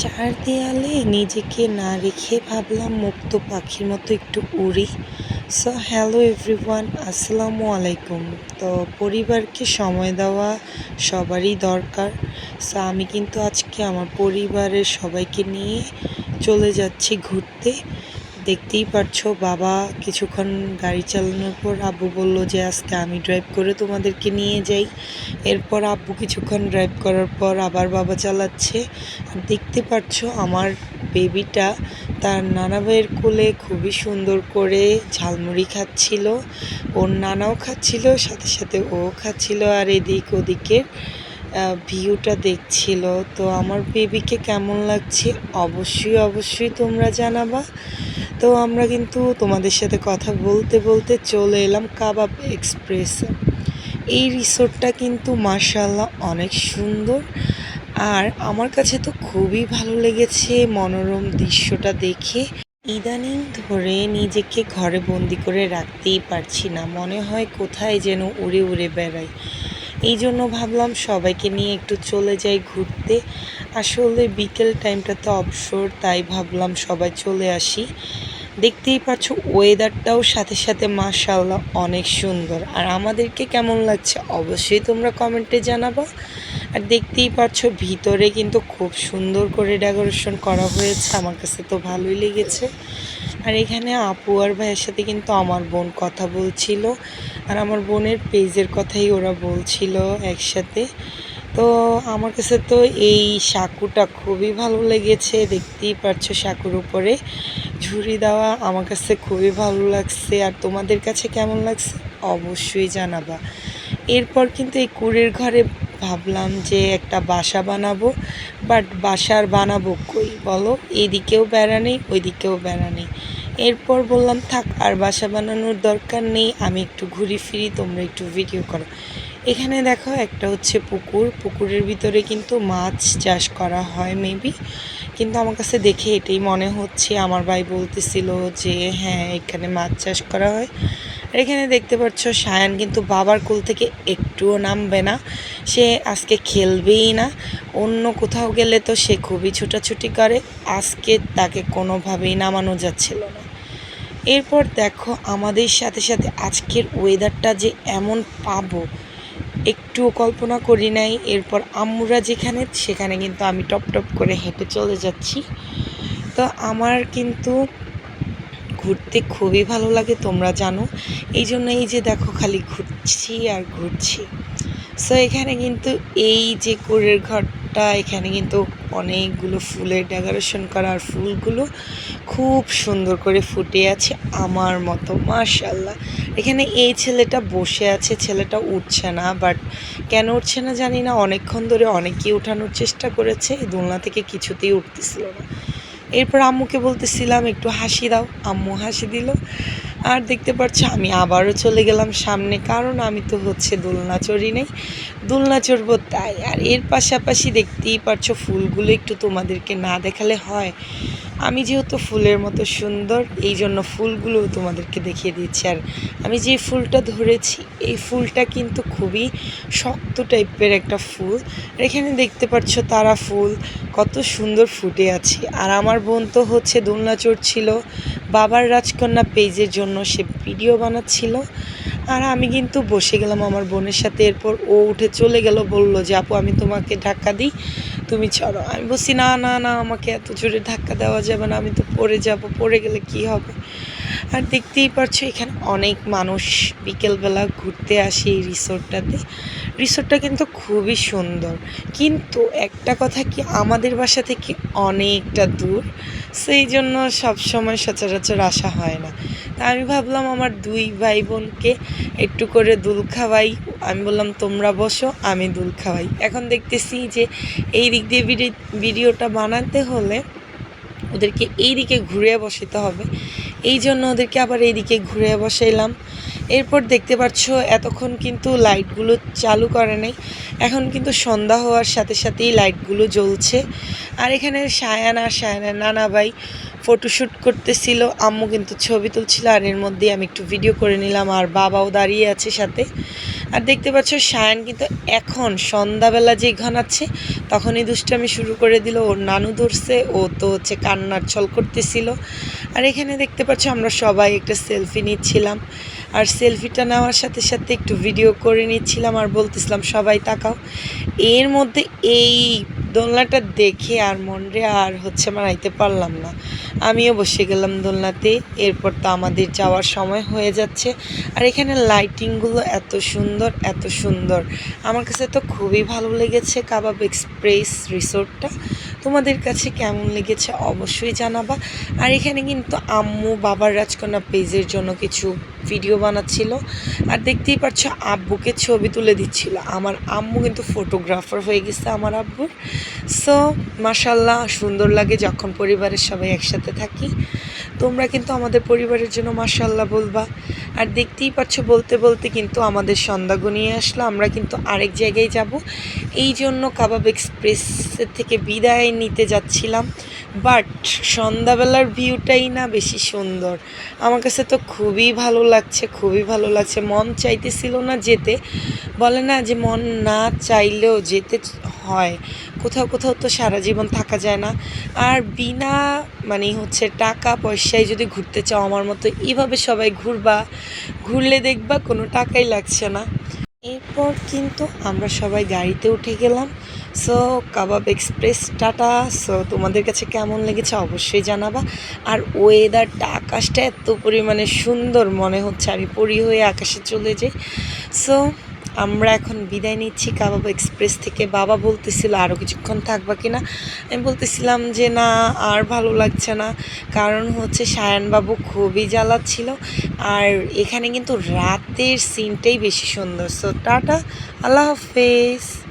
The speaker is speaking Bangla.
চার দেয়ালে নিজেকে না রেখে ভাবলাম মুক্ত পাখির মতো একটু উড়ি। সো হ্যালো এভরিওয়ান আসসালামু আলাইকুম। তো পরিবারকে সময় দেওয়া সবারই দরকার। সো আমি কিন্তু আজকে আমার পরিবারের সবাইকে নিয়ে চলে যাচ্ছি ঘুরতে। দেখতেই পারছ, বাবা কিছুক্ষণ গাড়ি চালানোর পর আব্বু বলল যে, আজকে আমি ড্রাইভ করে তোমাদেরকে নিয়ে যাই। এরপর আব্বু কিছুক্ষণ ড্রাইভ করার পর আবার বাবা চালাচ্ছে। আর দেখতে পাচ্ছো আমার বেবিটা তার নানা ভাইয়ের কোলে খুবই সুন্দর করে ঝালমুড়ি খাচ্ছিল। ওর নানাও খাচ্ছিল, সাথে সাথে ও খাচ্ছিল, আর এদিক ওদিকের ভিউটা দেখছিল। তো আমার বেবিকে কেমন লাগছে? অবশ্যই অবশ্যই তোমরা জানাবা। তো আমরা কিন্তু তোমাদের সাথে কথা বলতে বলতে চলে এলাম কাবাব এক্সপ্রেসে। এই রিসোর্টটা কিন্তু মার্শাল্লাহ অনেক সুন্দর। আর আমার কাছে তো খুবই ভালো লেগেছে মনোরম দৃশ্যটা দেখে। ইদানিং ধরে নিজেকে ঘরে বন্দি করে রাখতেই পারছি না। মনে হয় কোথায় যেন উড়ে উড়ে বেড়াই। এই জন্য ভাবলাম সবাইকে নিয়ে একটু চলে যাই ঘুরতে। আসলে বিকেল টাইমটা তো অবসর, তাই ভাবলাম সবাই চলে আসি। দেখতেই পাচ্ছ ওয়েদারটাও সাথে সাথে মাশাল্লাহ অনেক সুন্দর। আর আমাদেরকে কেমন লাগছে অবশ্যই তোমরা কমেন্টে জানাবা। আর দেখতেই পাচ্ছ ভিতরে কিন্তু খুব সুন্দর করে ডেকোরেশন করা হয়েছে, আমার কাছে তো ভালোই লেগেছে। আর এখানে আপু আর ভাইয়ের সাথে কিন্তু আমার বোন কথা বলছিল। আর আমার বোনের পেজের কথাই ওরা বলছিল একসাথে। তো আমার কাছে তো এই সাঁকুটা খুবই ভালো লেগেছে, দেখতেই পাচ্ছ সাঁকুর উপরে। ঝুড়ি দেওয়া আমার কাছে খুবই ভালো লাগছে। আর তোমাদের কাছে কেমন লাগছে? অবশ্যই জানাবা। এরপর কিন্তু এই কুড়ের ঘরে ভাবলাম যে একটা বাসা বানাবো বাট বাসার বানাবো কই বলো? এইদিকেও বেড়া নেই, ওইদিকেও বেড়া নেই। এরপর বললাম, থাক, আর বাসা বানানোর দরকার নেই, আমি একটু ঘুরি ফিরি, তোমরা একটু ভিডিও করো। এখানে দেখো একটা হচ্ছে পুকুর। পুকুরের ভিতরে কিন্তু মাছ চাষ করা হয় মেবি কিন্তু আমার কাছে দেখে এটাই মনে হচ্ছে। আমার ভাই বলতেছিল যে হ্যাঁ এখানে মাছ চাষ করা হয়। আর এখানে দেখতে পাচ্ছ সায়ান কিন্তু বাবার কোল থেকে একটুও নামবে না। সে আজকে খেলবেই না। অন্য কোথাও গেলে তো সে খুবই ছুটাছুটি করে। আজকে তাকে কোনোভাবেই নামানো যাচ্ছিল না। এরপর দেখো আমাদের সাথে সাথে আজকের ওয়েদারটা যে এমন পাবো। একটুও কল্পনা করি নাই। এরপর আম্মুরা যেখানে, সেখানে কিন্তু আমি টপ টপ করে হেঁটে চলে যাচ্ছি। তো আমার কিন্তু ঘুরতে খুবই ভালো লাগে, তোমরা জানো। এই জন্য এই যে দেখো, খালি ঘুরছি আর ঘুরছি। সো এখানে কিন্তু এই যে কুড়ের ঘরটা, এখানে কিন্তু অনেকগুলো ফুলের ডেকোরেশন করা আর ফুলগুলো খুব সুন্দর করে ফুটে আছে আমার মতো মাশাল্লাহ এখানে এই ছেলেটা বসে আছে, ছেলেটা উঠছে না বাট কেন উঠছে না জানি না। অনেকক্ষণ ধরে অনেকেই উঠানোর চেষ্টা করেছে দোলনা থেকে কিছুতেই উঠতেছিল না। এরপর আম্মুকে বলতেছিলাম, একটু হাসি দাও। আম্মু হাসি দিল। আর দেখতে পাচ্ছ, আমি আবারও চলে গেলাম সামনে, কারণ আমি তো হচ্ছে দোলনা চড়ি নেই। দোলনা চড়বো তাই, আর এর পাশাপাশি দেখতেই পারছ ফুলগুলো একটু তোমাদেরকে না দেখালে হয়। আমি যেহেতু ফুলের মতো সুন্দর, এই জন্য ফুলগুলো তোমাদেরকে দেখিয়ে দিচ্ছি। আর আমি যে ফুলটা ধরেছি, এই ফুলটা কিন্তু খুবই শক্ত টাইপের একটা ফুল। আর এখানে দেখতে পাচ্ছ, তারা ফুল কত সুন্দর ফুটে আছে। আর আমার বোন তো হচ্ছে দোলনা চড়ছিল বাবার রাজকন্যা পেজের জন্য সে ভিডিও বানাচ্ছিল। আর আমি কিন্তু বসে গেলাম আমার বোনের সাথে। এরপর ও উঠে চলে গেল, বলল, যে আপু, আমি তোমাকে ধাক্কা দিই, তুমি চলো। আমি বলছি, না না না, আমাকে এত জোরে ধাক্কা দেওয়া যাবে না, আমি তো পড়ে যাব, পড়ে গেলে কি হবে? আর দেখতেই পারছ এখানে অনেক মানুষ বিকেলবেলা ঘুরতে আসে এই রিসোর্টটাতে। রিসোর্টটা কিন্তু খুবই সুন্দর। কিন্তু একটা কথা কি, আমাদের বাসা থেকে অনেকটা দূর। সেই জন্য সবসময় সচরাচর আসা হয় না। তা আমি ভাবলাম আমার দুই ভাই বোনকে একটু করে দুল খাওয়াই। আমি বললাম, তোমরা বসো, আমি দুল খাওয়াই। এখন দেখতেছি যে এই দিক দিয়ে ভিডিওটা বানাতে হলে ওদেরকে এই দিকে ঘুরে বসাতে হবে। এই জন্য ওদেরকে আবার এইদিকে ঘুরে বসাইলাম। এরপর দেখতে পাচ্ছ, এতক্ষণ কিন্তু লাইটগুলো চালু করে নাই। এখন কিন্তু সন্ধ্যা হওয়ার সাথে সাথেই লাইটগুলো জ্বলছে। আর এখানে সায়ান আর সায়ানের নানা ভাই ফটোশ্যুট করতেছিল, আম্মু কিন্তু ছবি তুলছিল, আর এর মধ্যে আমি একটু ভিডিও করে নিলাম, আর বাবাও দাঁড়িয়ে আছে সাথে। আর দেখতে পাচ্ছ, সায়ান কিন্তু এখন সন্ধ্যাবেলা যেই ঘনাচ্ছে তখনই দুষ্টামি শুরু করে দিল, ওর নানু ধরছে, ও তো হচ্ছে কান্নার ছল করতেছিল। আর এখানে দেখতে পাচ্ছ, আমরা সবাই একটা সেলফি নিচ্ছিলাম। আর সেলফিটা নেওয়ার সাথে সাথে একটু ভিডিও করে নিচ্ছিলাম আর বলতেছিলাম, সবাই তাকাও। এর মধ্যে এই দোলনাটা দেখে আর মনরে আর হচ্ছে মারাইতে পারলাম না। আমিও বসে গেলাম দোলনাতে, এরপর তো আমাদের যাওয়ার সময় হয়ে যাচ্ছে। আর এখানে লাইটিংগুলো এত সুন্দর এত সুন্দর। আমার কাছে তো খুবই ভালো লেগেছে কাবাব এক্সপ্রেস রিসোর্টটা। তোমাদের কাছে কেমন লেগেছে অবশ্যই জানাবা। আর এখানে কিন্তু আম্মু বাবার রাজকন্যা পেজের জন্য কিছু ভিডিও বানাচ্ছিল। আর দেখতেই পাচ্ছ আব্বুকে ছবি তুলে দিচ্ছিল। আমার আম্মু কিন্তু ফটোগ্রাফার হয়ে গেছে আমার আব্বুর। সো মাসাল্লাহ সুন্দর লাগে যখন পরিবারের সবাই একসাথে থাকি। তোমরা কিন্তু আমাদের পরিবারের জন্য মাসাল্লাহ বলবা। আর দেখতেই পাচ্ছ, বলতে বলতে কিন্তু আমাদের সন্ধ্যা গনিয়ে আসলো। আমরা কিন্তু আরেক জায়গায় যাব। এই জন্য কাবাব এক্সপ্রেসের থেকে বিদায় নিতে যাচ্ছিলাম। বাট সন্ধ্যাবেলার ভিউটাই না বেশি সুন্দর। আমার কাছে তো খুবই ভালো লাগছে, খুবই ভালো লাগছে। মন চাইতেছিল না যেতে। বলে না যে মন না চাইলেও যেতে হয়। কোথাও কোথাও তো সারা জীবন থাকা যায় না। আর বিনা মানে হচ্ছে টাকা পয়সায় যদি ঘুরতে চাও আমার মতো এইভাবে সবাই ঘুরবা, ঘুরলে দেখবা কোনো টাকাই লাগছে না। এরপর কিন্তু আমরা সবাই গাড়িতে উঠে গেলাম। So Kabab Express tata. So তোমাদের কাছে কেমন লেগেছে অবশ্যই জানাবা। আর ওয়েদারটা আকাশটা এত পরিমাণে সুন্দর মনে হচ্ছে, আমি পরি হয়ে আকাশে চলে যাই। সো আমরা এখন বিদায় নিচ্ছি, কাবাবু এক্সপ্রেস থেকে। বাবা বলতেছিল আরও কিছুক্ষণ থাকবা কিনা? আমি বলতেছিলাম যে, না, আর ভালো লাগছে না। কারণ হচ্ছে সায়নবাবু খুবই জ্বালাচ্ছিল আর এখানে কিন্তু রাতের সিনটাই বেশি সুন্দর। সো টাটা, আল্লাহ হাফেজ।